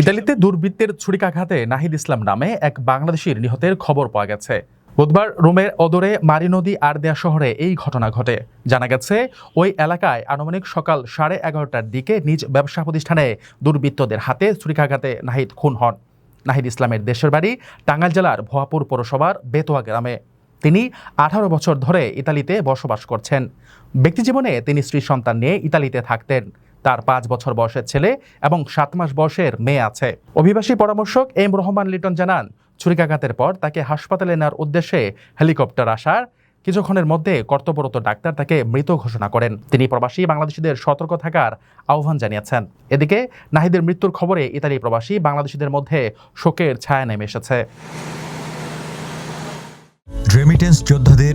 ইতালিতে দুর্বৃত্তের ছুরিকাঘাতে নাহিদ ইসলাম নামে এক বাংলাদেশির নিহতের খবর পাওয়া গেছে। বুধবার রোমের অদরে মারি নদী আরদেয়া শহরে এই ঘটনা ঘটে। জানা গেছে, ওই এলাকায় আনুমানিক সকাল সাড়ে এগারোটার দিকে নিজ ব্যবসা প্রতিষ্ঠানে দুর্বৃত্তদের হাতে ছুরিকাঘাতে নাহিদ খুন হন। নাহিদ ইসলামের দেশের বাড়ি টাঙ্গাইল জেলার ভুয়াপুর পৌরসভার বেতোয়া গ্রামে। তিনি আঠারো বছর ধরে ইতালিতে বসবাস করছেন। ব্যক্তিজীবনে তিনি স্ত্রী সন্তান নিয়ে ইতালিতে থাকতেন। তার পাঁচ বছর বয়সের ছেলে এবং সাত মাস বয়সের মেয়ে আছে। অভিবাসী পরামর্শক এম রহমান লিটন জানান, ছুরিকাঘাতের পর তাকে হাসপাতালে নেওয়ার উদ্দেশ্যে হেলিকপ্টার আসার কিছুক্ষণের মধ্যে কর্তব্যরত ডাক্তার তাকে মৃত ঘোষণা করেন। তিনি প্রবাসী বাংলাদেশিদের সতর্ক থাকার আহ্বান জানিয়েছেন। এদিকে নাহিদের মৃত্যুর খবরে ইতালি প্রবাসী বাংলাদেশিদের মধ্যে শোকের ছায়া নেমে এসেছে। রেমিটেন্স যোদ্ধাদের